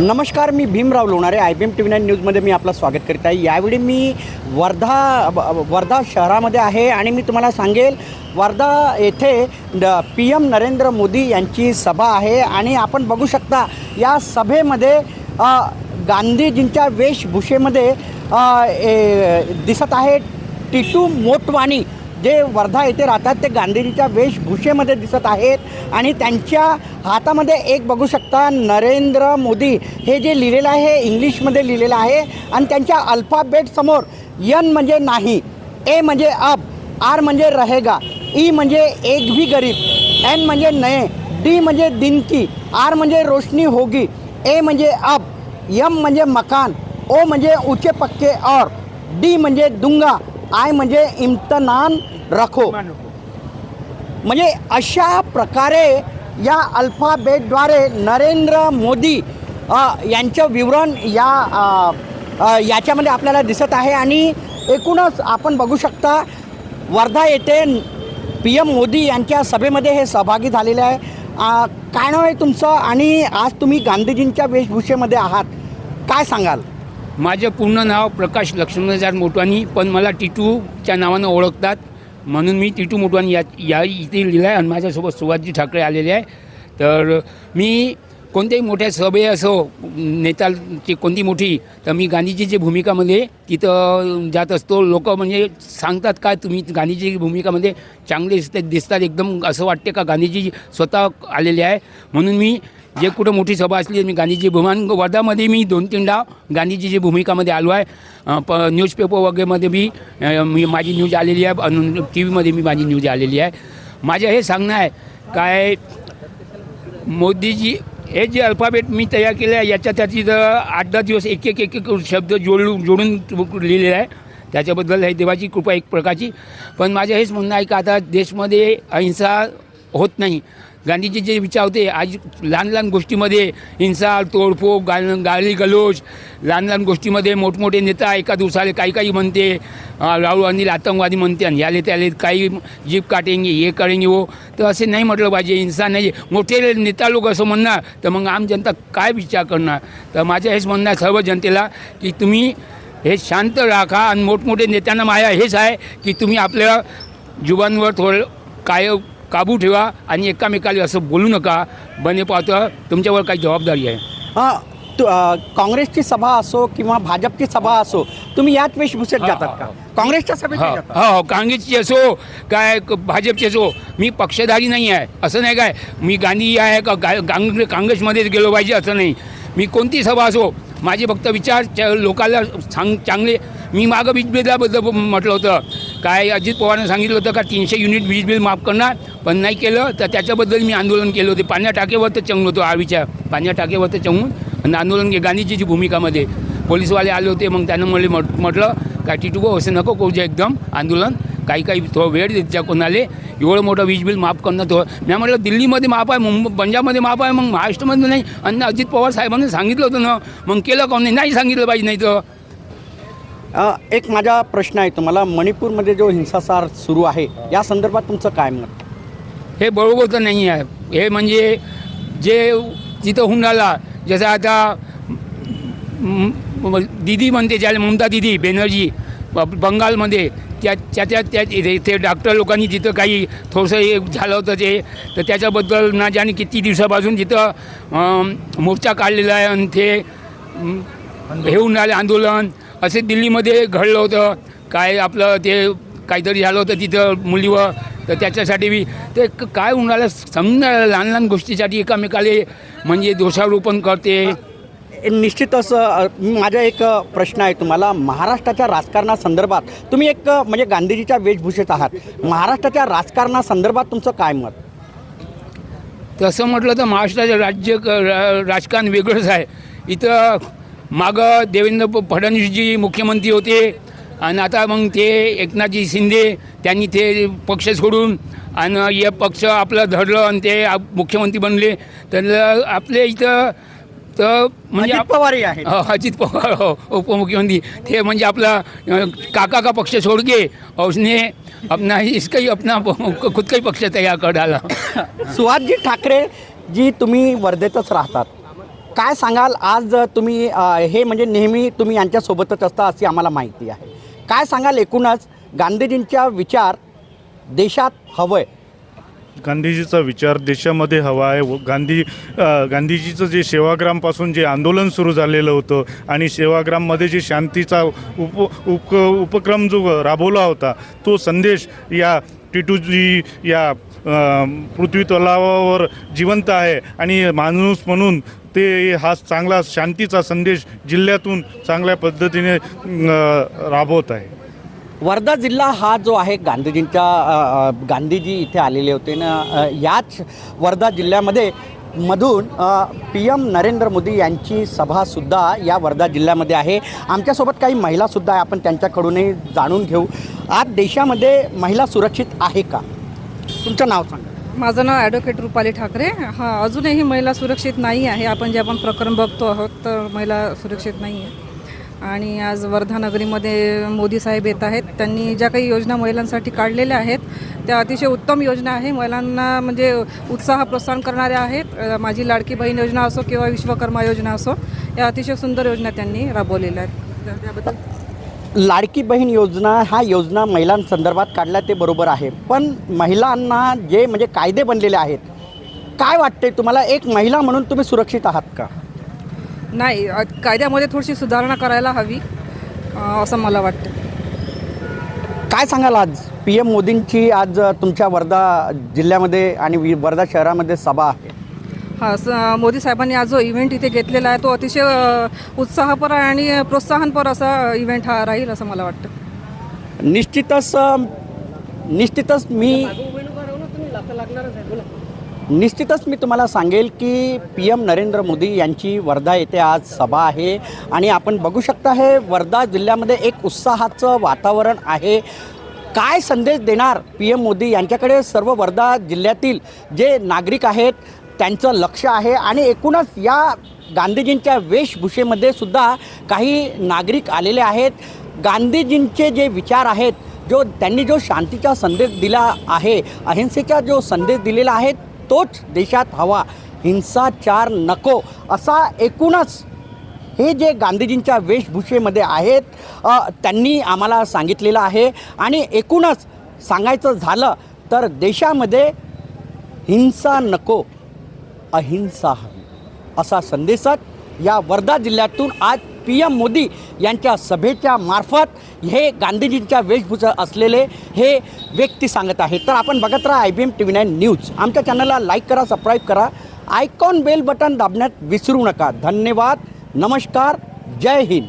नमस्कार मी Bhimrao Lonare I B M T V nine न्यूजमध्ये मी आपलं स्वागत करीत आहे. यावेळी मी वर्धा वर्धा शहरामध्ये आहे आणि मी तुम्हाला सांगेल वर्धा येथे पी एम नरेंद्र मोदी यांची सभा आहे आणि आपण बघू शकता या सभेमध्ये गांधीजींच्या वेशभूषेमध्ये ए, दिसत आहे टिटू मोटवाणी. जे वर्धा येथे राहतात ते गांधीजीच्या वेशभूषेमध्ये दिसत आहेत आणि त्यांच्या हातामध्ये एक बघू शकता नरेंद्र मोदी हे जे लिहिलेलं आहे हे इंग्लिशमध्ये लिहिलेलं आहे आणि त्यांच्या अल्फाबेटसमोर यन म्हणजे नाही ए म्हणजे अब आर म्हणजे रहेगा ई म्हणजे एक भी गरीब एन म्हणजे नये डी म्हणजे दिनकी आर म्हणजे रोशनी होगी ए म्हणजे अब यम म्हणजे मकान ओ म्हणजे ऊंचे पक्के और डी म्हणजे दुंगा आय म्हणजे इम्तनान रखो. म्हणजे अशा प्रकारे या अल्फाबेटद्वारे नरेंद्र मोदी यांचं विवरण या याच्यामध्ये आपल्याला दिसत आहे. आणि एकूणच आपण बघू शकता वर्धा येथे पी एम मोदी यांच्या सभेमध्ये हे सहभागी झालेले आहे. काय नाव आहे तुमचं? आणि आज तुम्ही गांधीजींच्या वेशभूषेमध्ये आहात. काय सांगाल? माझं पूर्ण नाव प्रकाश लक्ष्मणजार मोटवानी पण मला टिटूच्या नावानं ओळखतात. म्हणून मी टिटू मोटवानी या या इथे लिहिलं आहे आणि माझ्यासोबत सुभाषजी ठाकरे आलेले आहे. तर मी कोणत्याही मोठ्या सभे असो नेताची कोणती मोठी तर मी गांधीजीच्या भूमिकामध्ये तिथं जात असतो. लोक म्हणजे सांगतात काय तुम्ही गांधीजी भूमिकामध्ये चांगले दिसतात एकदम असं वाटते का? गांधीजी स्वतः आलेले आहे. म्हणून मी जे कुठं मोठी सभा असली मी गांधीजी भूमान वर्धामध्ये मी दोन तीनदा गांधीजीची भूमिकामध्ये आलो आहे. प न्यूजपेपर वगैरेमध्ये मी मी माझी न्यूज आलेली आहे. टी व्हीमध्ये मी माझी न्यूज आलेली आहे. माझं हे सांगणं आहे काय मोदीजी हे जे अल्फाबेट मी तयार केलं आहे याच्या त्याची जर आठ दहा दिवस एक एक एक एक शब्द जोडून जोडून लिहिलेला आहे. त्याच्याबद्दल हे देवाची कृपा एक प्रकारची. पण माझं हेच म्हणणं आहे का आता देशमध्ये अहिंसा होत नाही. गांधीजी जे विचार होते आज लहान लहान गोष्टीमध्ये हिंसा तोडफोड गा गाली गलोज लहान लहान गोष्टीमध्ये मोठमोठे नेता एका दिवसाले काही काही म्हणते राहुल गांधी आतंकवादी म्हणते आणि याले त्याले काही जीप काटेंगे हे करेंगे हो तर असे नाही म्हटलं पाहिजे हिंसा नाही. मोठे नेता लोक असं म्हणणार तर मग आम जनता काय विचार करणार? तर माझं हेच म्हणणं आहे सर्व जनतेला की तुम्ही हे शांत राखा आणि मोठमोठे नेत्यांना माया हेच आहे की तुम्ही आपल्या जुबांवर थोडं काय काबू ठेवा आणि एकामेकाला असं बोलू नका. बने पावतं तुमच्यावर काही जबाबदारी आहे. हां काँग्रेसची सभा असो किंवा भाजपची सभा असो तुम्ही याच वेशभूषेत जातात का. काँग्रेसच्या सभेत हो जातात हो काँग्रेसची असो काय क- भाजपची असो मी पक्षधारी नाही आहे. असं नाही काय? मी गांधी आहे का? गा- काँग्रे काँग्रेसमध्येच गेलो पाहिजे असं नाही. मी कोणती सभा असो? माझे फक्त विचार च्या- लोकांना सांग चांगले मी मागं वीज बिलाबद्दल म्हटलं होतं. काय अजित पवारनं सांगितलं होतं का तीनशे युनिट वीज बिल माफ करणार पण नाही केलं तर त्याच्याबद्दल मी आंदोलन केलं होते. पाण्या टाकेवर तर चंगलो होतो आवीच्या. पाण्या टाकेवर तर चंगून आणि आंदोलन के गांधीजीची भूमिकामध्ये पोलीसवाले आले होते मग त्यानं मला म्हट म्हटलं काय टिटुको असं नको करू जे एकदम आंदोलन. काही काही थोडं वेळ देत जा कोणाले. एवढं मोठं वीज बिल माफ करणं तो. मी म्हटलं दिल्लीमध्ये माफ आहे मुंबई पंजाबमध्ये माफ आहे मग महाराष्ट्रामध्ये नाही. आणि अजित पवार साहेबांनी सांगितलं होतं ना मग केलं कोणी नाही? नाही सांगितलं पाहिजे नाही तर. एक माझा प्रश्न आहे तुम्हाला. मणिपूरमध्ये जो हिंसाचार सुरू आहे या संदर्भात तुमचं काय मत? हे बरोबर तर नाही आहे. हे म्हणजे जे तिथं होऊन राहिला जसं आता म- म- दिदी म्हणते ज्याला ममता दिदी बॅनर्जी ब- बंगालमध्ये त्या त्याच्या त्या ते डॉक्टर लोकांनी तिथं काही थोडंसं हे झालं होतं ते तर त्याच्याबद्दल ना जाणे किती दिवसापासून तिथं अं, मोर्चा काढलेला आहे आणि ते अं, हे होऊन राहिले आंदोलन. असे दिल्लीमध्ये घडलं होतं. काय आपलं ते काहीतरी झालं होतं तिथं मुलीवर. तर त्याच्यासाठी बी ते काय होऊन राहिलं समजा लहान लहान गोष्टीसाठी एकामेकाले म्हणजे दोषारोपण करते. निश्चितच माझा एक प्रश्न आहे तुम्हाला. महाराष्ट्राच्या राजकारणासंदर्भात तुम्ही एक म्हणजे गांधीजीच्या वेशभूषेत आहात. महाराष्ट्राच्या राजकारणासंदर्भात तुमचं काय मत? तसं म्हटलं तर महाराष्ट्राचं राज्य राजकारण वेगळंच आहे. इथं मागं देवेंद्र फडणवीसजी मुख्यमंत्री होते. आणि आता मग ते एकनाथजी शिंदे त्यांनी ते पक्ष सोडून आणि हे पक्ष आपलं धरलं आणि ते मुख्यमंत्री बनले. तर आपल्या इथं तर म्हणजे अजित आप- पवारही आहेत. हो, अजित पवार हो उपमुख्यमंत्री. ते म्हणजे आपला काका का पक्ष छोड़ के और उसने अपना इसका ही अपना खुद का ही पक्ष तैयार कर डाला. सुहासजी ठाकरे जी तुम्ही वर्धेतच राहतात. काय सांगाल? आज तुम्ही हे म्हणजे नेहमी तुम्ही यांच्यासोबतच असता अशी आम्हाला माहिती आहे. काय सांगाल एकूणच? गांधीजींचा विचार देशात हवंय. गांधीजीचा विचार देशामध्ये हवा आहे. व गांधी गांधीजीचं जे सेवाग्रामपासून जे आंदोलन सुरू झालेलं होतं आणि सेवाग्राममध्ये जे शांतीचा उप उप उपक्रम जो राबवला होता तो संदेश या टिटूजी या पृथ्वी तलावावर जिवंत आहे आणि माणूस म्हणून ते हा चांगला शांतीचा संदेश जिल्ह्यातून चांगल्या पद्धतीने राबवत आहे. वर्धा जिल्हा हा जो आहे गांधीजींच्या गांधीजी इथे आलेले होते ना याच वर्धा जिल्ह्यामध्ये मधून पी एम नरेंद्र मोदी यांची सभासुद्धा या वर्धा जिल्ह्यामध्ये आहे. आमच्यासोबत काही महिलासुद्धा आहे आपण त्यांच्याकडूनही जाणून घेऊ. आज देशामध्ये महिला सुरक्षित आहे का? तुमचं नाव सांगा. माझं नाव ॲडव्होकेट रुपाली ठाकरे. हां अजूनही महिला सुरक्षित नाही आहे. आपण जे आपण प्रकरण बघतो आहोत तर महिला सुरक्षित नाही आहे. आणि आज वर्धा नगरीमध्ये मोदी साहेब येत आहेत. त्यांनी ज्या काही योजना महिलांसाठी काढलेल्या आहेत त्या अतिशय उत्तम योजना आहे. महिलांना म्हणजे उत्साह प्रोत्साहन करणाऱ्या आहेत. माझी लाडकी बहीण योजना असो किंवा विश्वकर्मा योजना असो या अतिशय सुंदर योजना त्यांनी राबवलेल्या आहेत. त्याबद्दल लाडकी बहीण योजना ह्या योजना महिलांसंदर्भात काढल्या ते बरोबर आहे. पण महिलांना जे म्हणजे कायदे बनलेले आहेत काय वाटते तुम्हाला? एक महिला म्हणून तुम्ही सुरक्षित आहात का? नाही अ, कायद्यामध्ये थोडीशी सुधारणा करायला हवी अ, असं मला वाटतं. काय सांगाल आज? पी एम मोदींची आज तुमच्या वर्धा जिल्ह्यामध्ये आणि वि- वर्धा शहरामध्ये सभा आहे. हा मोदी साहेबांनी आज जो इव्हेंट इथे घेतलेला आहे तो अतिशय उत्साहपर आणि प्रोत्साहनपर असा इव्हेंट हा राहील असं मला वाटतं. निश्चितच निश्चितच मी निश्चितच मी तुम्हाला सांगेल की पी एम नरेंद्र मोदी यांची वर्धा येथे आज सभा आहे. आणि आपण बघू शकता हे वर्धा जिल्ह्यामध्ये एक उत्साहाचं वातावरण आहे. काय संदेश देणार पी एम मोदी? यांच्याकडे सर्व वर्धा जिल्ह्यातील जे नागरिक आहेत त्यांचं लक्ष आहे. आणि एकूणच या गांधीजींच्या वेशभूषेमध्ये सुद्धा काही नागरिक आलेले आहेत. गांधीजींचे जे विचार आहेत जो त्यांनी जो शांतीचा संदेश दिला आहे अहिंसेचा जो संदेश दिलेला आहे तोच देशात हवा. हिंसाचार नको असा एकूणच हे जे गांधीजींच्या वेशभूषेमध्ये आहेत त्यांनी आम्हाला सांगितलेलं आहे. आणि एकूणच सांगायचं झालं तर देशामध्ये हिंसा नको. अहिंसा हवी. असा संदेशात या वर्धा जिल्ह्यातून आज पी एम मोदी यांच्या सभेच्या मार्फत हे गांधीजींच्या वेशभूषा असलेले हे व्यक्ती सांगत आहेत. तर आपण बघत राहा I B M T V nine news. आमच्या चॅनलला लाईक करा सबस्क्राईब करा. आयकॉन बेल बटन दाबण्यात विसरू नका. धन्यवाद. नमस्कार. जय हिंद.